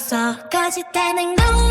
없어 거짓된 행동